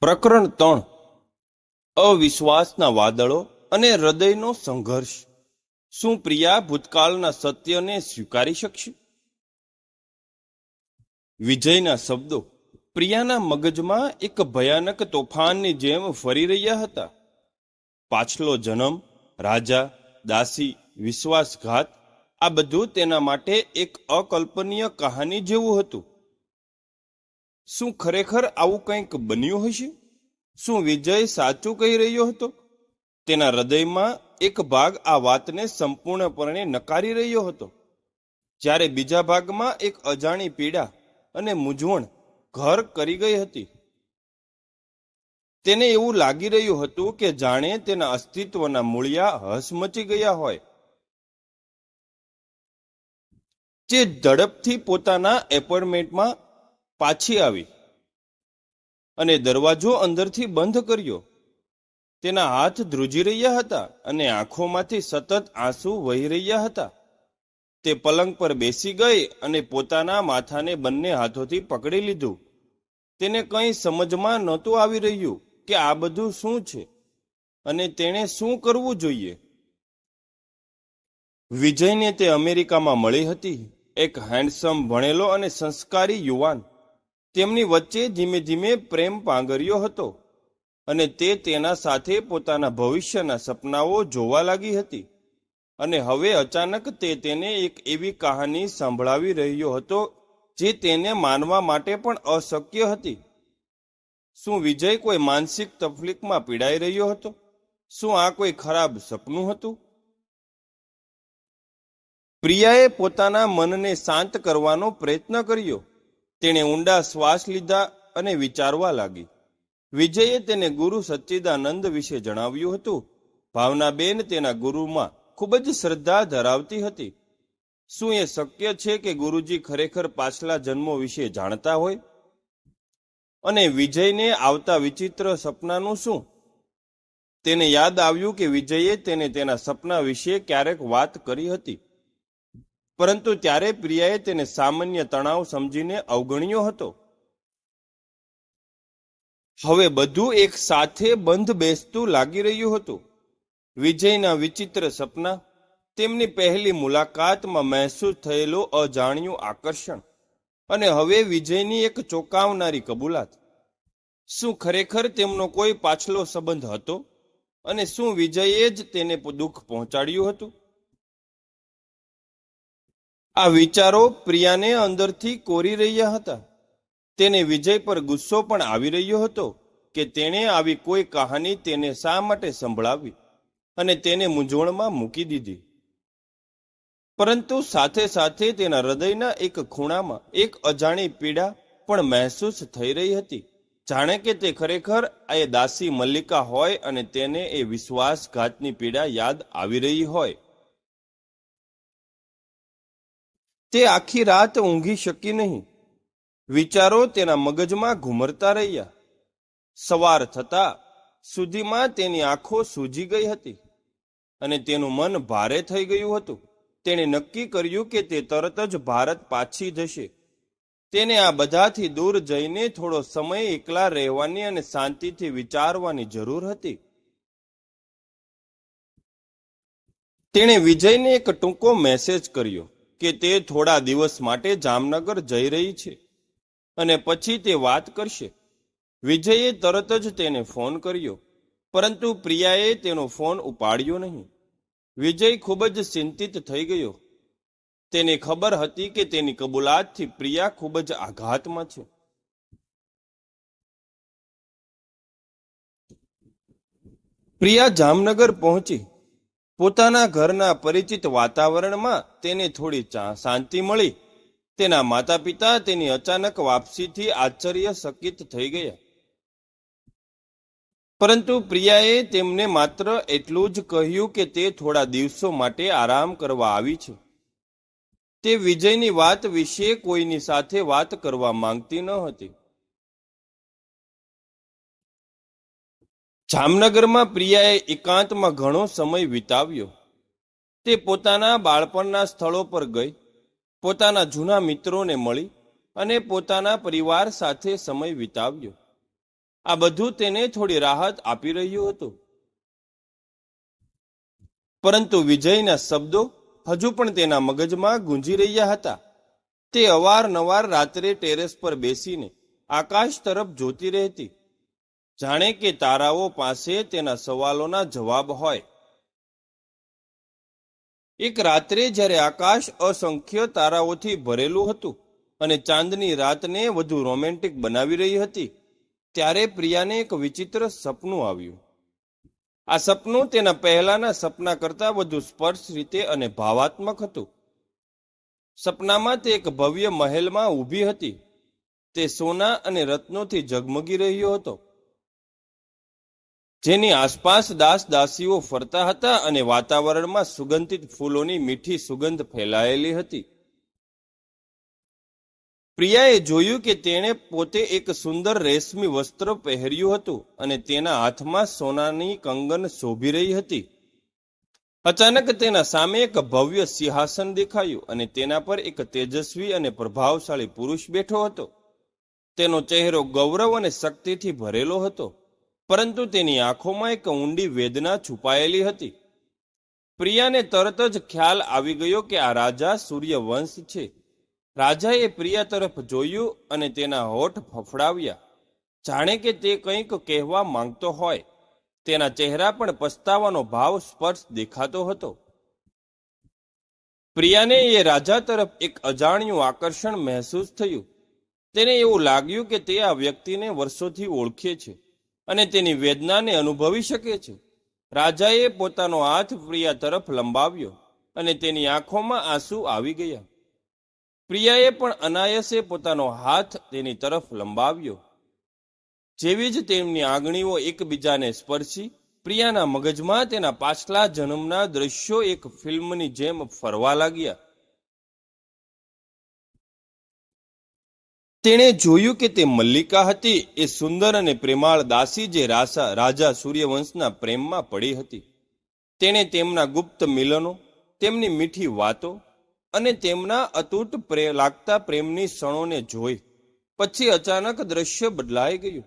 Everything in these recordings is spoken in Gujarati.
પ્રકરણ ત્રણ. અવિશ્વાસના વાદળો અને હૃદયનો સંઘર્ષ. શું પ્રિયા ભૂતકાળના સત્યને સ્વીકારી શકશે? વિજયના શબ્દો. પ્રિયાના મગજમાં એક ભયાનક તોફાનની જેમ ફરી રહ્યા હતા. પાછલો જન્મ, રાજા, દાસી, વિશ્વાસઘાત, આ બધું તેના માટે એક અકલ્પનીય કહાની જેવું હતું. શું ખરેખર આવું કંઈક બન્યું હશે? શું વિજય સાચું કહી રહ્યો હતો? તેના હૃદયમાં એક ભાગ આ વાતને સંપૂર્ણપણે નકારી રહ્યો હતો. જ્યારે બીજા ભાગમાં એક અજાણી પીડા અને મૂંઝવણ ઘર કરી ગઈ હતી. તેને એવું લાગી રહ્યું હતું કે જાણે તેના અસ્તિત્વના મૂળિયા હસમચી ગયા હોય. જે ઝડપથી પોતાના એપોઇન્ટમેન્ટમાં પાછી આવી અને દરવાજો અંદરથી બંધ કર્યો. તેના હાથ ધ્રુજી રહ્યા હતા અને આંખોમાંથી સતત આંસુ વહી રહ્યા હતા. તે પલંગ પર બેસી ગઈ અને પોતાના માથાને બંને હાથોથી પકડી લીધું. તેને કંઈ સમજમાં નહોતું આવી રહ્યું કે આ બધું શું છે અને તેણે શું કરવું જોઈએ. વિજયને તે અમેરિકામાં મળી હતી એક હેન્ડસમ ભણેલો અને સંસ્કારી યુવાન. તેમની વચ્ચે ધીમે ધીમે પ્રેમ પાંગર્યો હતો અને તે તેના સાથે પોતાના ભવિષ્યના સપનાઓ જોવા લાગી હતી. અને હવે અચાનક તે તેને એક એવી કહાની સંભળાવી રહ્યો હતો જે તેને માનવા માટે પણ અશક્ય હતી. શું વિજય કોઈ માનસિક તકલીફમાં પીડાઈ રહ્યો હતો? શું આ કોઈ ખરાબ સપનું હતું? પ્રિયાએ પોતાના મનને શાંત કરવાનો પ્રયત્ન કર્યો. તેણે ઊંડા શ્વાસ લીધા અને વિચારવા લાગી. વિજયે તેને ગુરુ સચ્ચિદાનંદ વિશે જણાવ્યું હતું. ભાવનાબેન તેના ગુરુમાં ખૂબ જ શ્રદ્ધા ધરાવતી હતી. શું એ શક્ય છે કે ગુરુજી ખરેખર પાછલા જન્મો વિશે જાણતા હોય? અને વિજયને આવતા વિચિત્ર સપનાનું શું? તેને યાદ આવ્યું કે વિજયે તેને તેના સપના વિશે ક્યારેક વાત કરી હતી. પરંતુ ત્યારે પ્રિયાએ તેને સામાન્ય તણાવ સમજીને અવગણ્યો હતો. હવે બધું એક સાથે બંધ બેસતું લાગી રહ્યું હતું. વિજયના વિચિત્ર સપના, તેમની પહેલી મુલાકાતમાં મહેસૂસ થયેલો અજાણ્યું આકર્ષણ અને હવે વિજયની એક ચોંકાવનારી કબૂલાત. શું ખરેખર તેમનો કોઈ પાછલો સંબંધ હતો અને શું વિજયે જ તેને દુઃખ પહોંચાડ્યું હતું? આ વિચારો પ્રિયાને અંદરથી કોરી રહ્યા હતા. તેને વિજય પર ગુસ્સો પણ આવી રહ્યો હતો કે તેણે આવી કોઈ કહાની તેને શા માટે સંભળાવી અને તેને મૂંઝવણમાં મૂકી દીધી. પરંતુ સાથે સાથે તેના હૃદયના એક ખૂણામાં એક અજાણી પીડા પણ મહેસૂસ થઈ રહી હતી. જાણે કે તે ખરેખર એ દાસી મલ્લિકા હોય અને તેને એ વિશ્વાસઘાતની પીડા યાદ આવી રહી હોય. તે આખી રાત ઊંઘી શકી નહીં. વિચારો તેના મગજમાં ઘુમરતા રહ્યા. સવાર થતા સુધીમાં તેની આંખો સૂજી ગઈ હતી અને તેનું મન ભારે થઈ ગયું હતું. તેણે નક્કી કર્યું કે તે તરત જ ભારત પાછી જશે. તેને આ બધાથી દૂર જઈને થોડો સમય એકલા રહેવાની અને શાંતિથી વિચારવાની જરૂર હતી. તેણે વિજયને એક ટૂંકો મેસેજ કર્યો. કે તે થોડા દિવસ માટે જામનગર જઈ રહી છે અને પછી તે વાત કરશે. વિજયે તરત જ તેને ફોન કર્યો, પરંતુ પ્રિયાએ તેનો ફોન ઉપાડ્યો નહીં. વિજય ખૂબ જ ચિંતિત થઈ ગયો. તેને ખબર હતી કે તેની કબૂલાતથી પ્રિયા ખૂબ જ આઘાતમાં છે. પ્રિયા જામનગર પહોંચી પોતાના ઘરના પરિચિત વાતાવરણમાં તેને થોડી શાંતિ મળી. તેના માતા પિતા તેની અચાનક વાપસીથી આશ્ચર્યચકિત થઈ ગયા. પરંતુ પ્રિયાએ તેમને માત્ર એટલું જ કહ્યું કે તે થોડા દિવસો માટે આરામ કરવા આવી છે. તે વિજયની વાત વિશે કોઈની સાથે વાત કરવા માંગતી ન હતી. જામનગરમાં પ્રિયાએ એકાંતમાં ઘણો સમય વિતાવ્યો. તે પોતાના બાળપણના સ્થળો પર ગઈ, પોતાના જૂના મિત્રોને મળી અને પોતાના પરિવાર સાથે સમય વિતાવ્યો. આ બધું તેને થોડી રાહત આપી રહ્યું હતું. પરંતુ વિજયના શબ્દો હજુ પણ તેના મગજમાં ગુંજી રહ્યા હતા. તે અવારનવાર રાત્રે ટેરેસ પર બેસીને આકાશ તરફ જોતી રહેતી. જાણે કે તારાઓ પાસે તેના સવાલોના જવાબ હોય. એક રાત્રે જ્યારે આકાશ અસંખ્ય તારાઓથી ભરેલું હતું અને ચાંદની રાતને વધુ રોમેન્ટિક બનાવી રહી હતી, ત્યારે પ્રિયાને એક વિચિત્ર સપનું આવ્યું. આ સપનું તેના પહેલાના સપના કરતાં વધુ સ્પર્શ રીતે અને ભાવાત્મક હતું. સપનામાં તે એક ભવ્ય મહેલમાં ઊભી હતી. તે સોના અને રત્નોથી ઝગમગી રહ્યો હતો. જેની આસપાસ દાસ દાસીઓ ફરતા હતા અને વાતાવરણમાં સુગંધિત ફૂલોની મીઠી સુગંધ ફેલાયેલી હતી. પ્રિયાએ જોયું કે તેણે પોતે એક સુંદર રેશમી વસ્ત્ર પહેર્યું હતું અને તેના હાથમાં સોનાની કંગન શોભી રહી હતી. અચાનક તેના સામે એક ભવ્ય સિંહાસન દેખાયું અને તેના પર એક તેજસ્વી અને પ્રભાવશાળી પુરુષ બેઠો હતો. તેનો ચહેરો ગૌરવ અને શક્તિથી ભરેલો હતો. પરંતુ તેની આંખોમાં એક ઊંડી વેદના છુપાયેલી હતી. પ્રિયાને તરત જ ખ્યાલ આવી ગયો કે આ રાજા સૂર્યવંશ છે. રાજાએ પ્રિયા તરફ જોયું અને તેના હોઠ ફફડાવ્યા. જાણે કે તે કંઈક કહેવા માંગતો હોય. તેના ચહેરા પણ પસ્તાવાનો ભાવ સ્પર્શ દેખાતો હતો. પ્રિયાને એ રાજા તરફ એક અજાણ્યું આકર્ષણ મહેસૂસ થયું. તેને એવું લાગ્યું કે તે આ વ્યક્તિને વર્ષોથી ઓળખે છે. અને તેની વેદનાને અનુભવી શકે છે. રાજાએ પોતાનો હાથ પ્રિયા તરફ લંબાવ્યો અને તેની આંખોમાં આંસુ આવી ગયા. પ્રિયાએ પણ અનાયસે પોતાનો હાથ તેની તરફ લંબાવ્યો. જેવી જ તેમની આંગળીઓ એકબીજાને સ્પર્શી, પ્રિયાના મગજમાં તેના પાછલા જન્મના દ્રશ્યો એક ફિલ્મની જેમ ફરવા લાગ્યા. તેણે જોયું કે તે મલ્લિકા હતી. એ સુંદર અને પ્રેમાળ દાસી જે રાસા, રાજા સૂર્યવંશના પ્રેમમાં પડી હતી. તેણે તેમના ગુપ્ત મિલનો, તેમની મીઠી વાતો અને તેમના અતૂટ લાગતા પ્રેમની ક્ષણોને જોઈ. પછી અચાનક દ્રશ્ય બદલાઈ ગયું.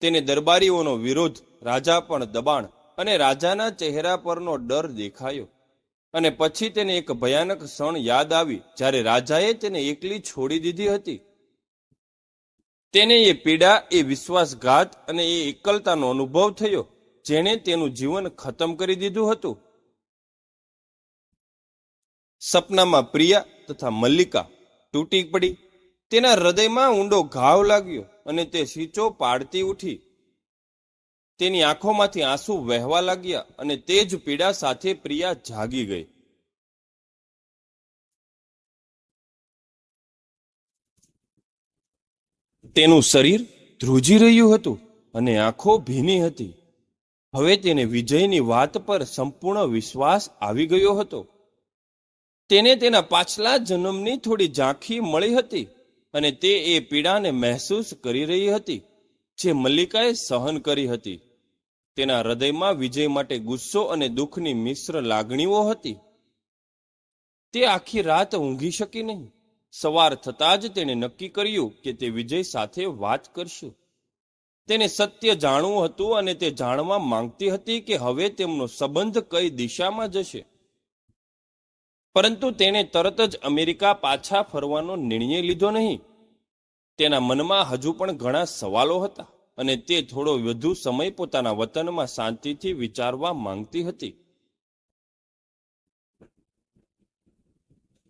તેને દરબારીઓનો વિરોધ, રાજા પણ દબાણ અને રાજાના ચહેરા પરનો ડર દેખાયો. અને પછી તેને એક ભયાનક ક્ષણ યાદ આવી, જ્યારે રાજાએ તેને એકલી છોડી દીધી હતી. તેને એ પીડા, એ વિશ્વાસઘાત અને એ એકલતાનો અનુભવ થયો, જેણે તેનું જીવન ખતમ કરી દીધું હતું. સપનામાં પ્રિયા તથા મલ્લિકા તૂટી પડી. તેના હૃદયમાં ઊંડો ઘાવ લાગ્યો અને તે સીચો પાડતી ઉઠી. તેની આંખોમાંથી આંસુ વહેવા લાગ્યા અને તે જ પીડા સાથે પ્રિયા જાગી ગઈ. તેનું શરીર ધ્રુજી રહ્યું હતું અને આંખો ભીની હતી. હવે તેને વિજયની વાત પર સંપૂર્ણ વિશ્વાસ આવી ગયો હતો. તેને તેના પાછલા જન્મની થોડી ઝાંખી મળી હતી અને તે એ પીડાને મહેસૂસ કરી રહી હતી જે મલ્લિકાએ સહન કરી હતી. તેના હૃદયમાં વિજય માટે ગુસ્સો અને દુઃખની મિશ્ર લાગણીઓ હતી. તે આખી રાત ઊંઘી શકી નહીં. સવાર થતાં જ તેણે નક્કી કર્યું કે તે વિજય સાથે વાત કરશે. તેને સત્ય જાણવું હતું અને તે જાણવા માંગતી હતી કે હવે તેમનો સંબંધ કઈ દિશામાં જશે. પરંતુ તેણે તરત જ અમેરિકા પાછા ફરવાનો નિર્ણય લીધો નહીં. તેના મનમાં હજુ પણ ઘણા સવાલો હતા અને તે થોડો વધુ સમય પોતાના વતનમાં શાંતિથી વિચારવા માંગતી હતી.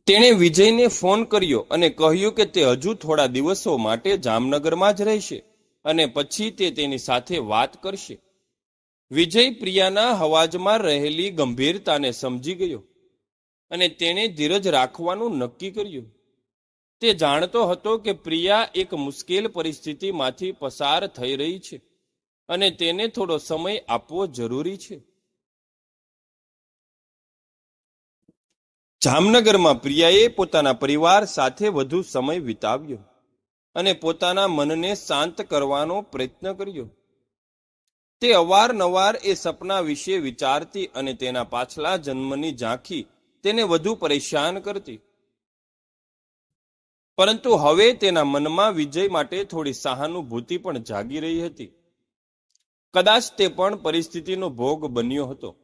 તેણે વિજયને ફોન કર્યો અને કહ્યું કે તે હજુ થોડા દિવસો માટે જામનગરમાં જ રહેશે અને પછી તે તેની સાથે વાત કરશે. વિજય પ્રિયાના હવાજમાં રહેલી ગંભીરતાને સમજી ગયો અને તેણે ધીરજ રાખવાનું નક્કી કર્યું. તે જાણતો હતો કે પ્રિયા એક મુશ્કેલ પરિસ્થિતિમાંથી પસાર થઈ રહી છે અને તેને થોડો સમય આપવો જરૂરી છે. જામનગરમાં પ્રિયાએ પોતાના પરિવાર સાથે વધુ સમય વિતાવ્યો અને પોતાના મનને શાંત કરવાનો પ્રયત્ન કર્યો. તે અવારનવાર એ સપના વિશે વિચારતી અને તેના પાછલા જન્મની ઝાંખી તેને વધુ પરેશાન કરતી. પરંતુ હવે તેના મનમાં વિજય માટે થોડી સહાનુભૂતિ પણ જાગી રહી હતી. કદાચ તે પણ પરિસ્થિતિનો ભોગ બન્યો હતો.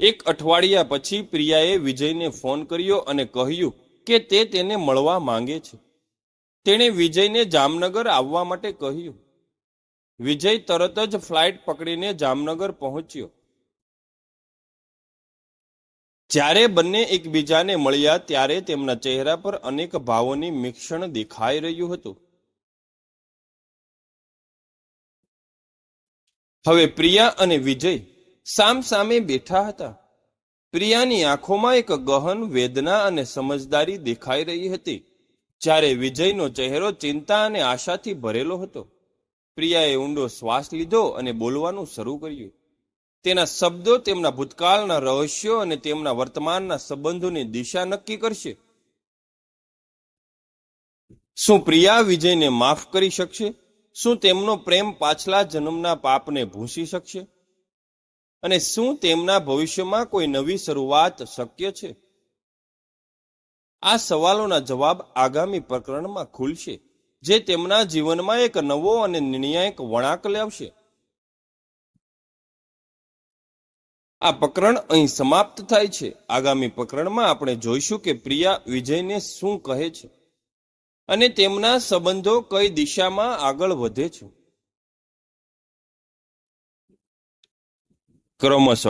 એક અઠવાડિયા પછી પ્રિયાએ વિજયને ફોન કર્યો અને કહ્યું કે તે તેને મળવા માંગે છે. તેણે વિજયને જામનગર આવવા માટે કહ્યું. વિજય તરત જ ફ્લાઇટ પકડીને જામનગર પહોંચ્યો. જ્યારે બંને એકબીજાને મળ્યા ત્યારે તેમના ચહેરા પર અનેક ભાવોની મિશ્રણ દેખાઈ રહ્યું હતું. હવે પ્રિયા અને વિજય સામ સામે બેઠા હતા. પ્રિયાની આંખોમાં એક ગહન વેદના અને સમજદારી દેખાઈ રહી હતી, જ્યારે વિજયનો ચહેરો ચિંતા અને આશાથી ભરેલો હતો. પ્રિયાએ ઊંડો શ્વાસ લીધો અને બોલવાનું શરૂ કર્યું. તેના શબ્દો તેમના ભૂતકાળના રહસ્યો અને તેમના વર્તમાનના સંબંધોની દિશા નક્કી કરશે. શું પ્રિયા વિજયને માફ કરી શકશે? શું તેમનો પ્રેમ પાછલા જન્મના પાપને ભૂંસી શકશે? અને શું તેમના ભવિષ્યમાં કોઈ નવી શરૂઆત શક્ય છે? આ સવાલોના જવાબ આગામી પ્રકરણમાં ખુલશે, જે તેમના જીવનમાં એક નવો અને નિર્ણાયક વળાંક લાવશે. આ પ્રકરણ અહીં સમાપ્ત થાય છે. આગામી પ્રકરણમાં આપણે જોઈશું કે પ્રિયા વિજયને શું કહે છે અને તેમના સંબંધો કઈ દિશામાં આગળ વધે છે. ক্রমশ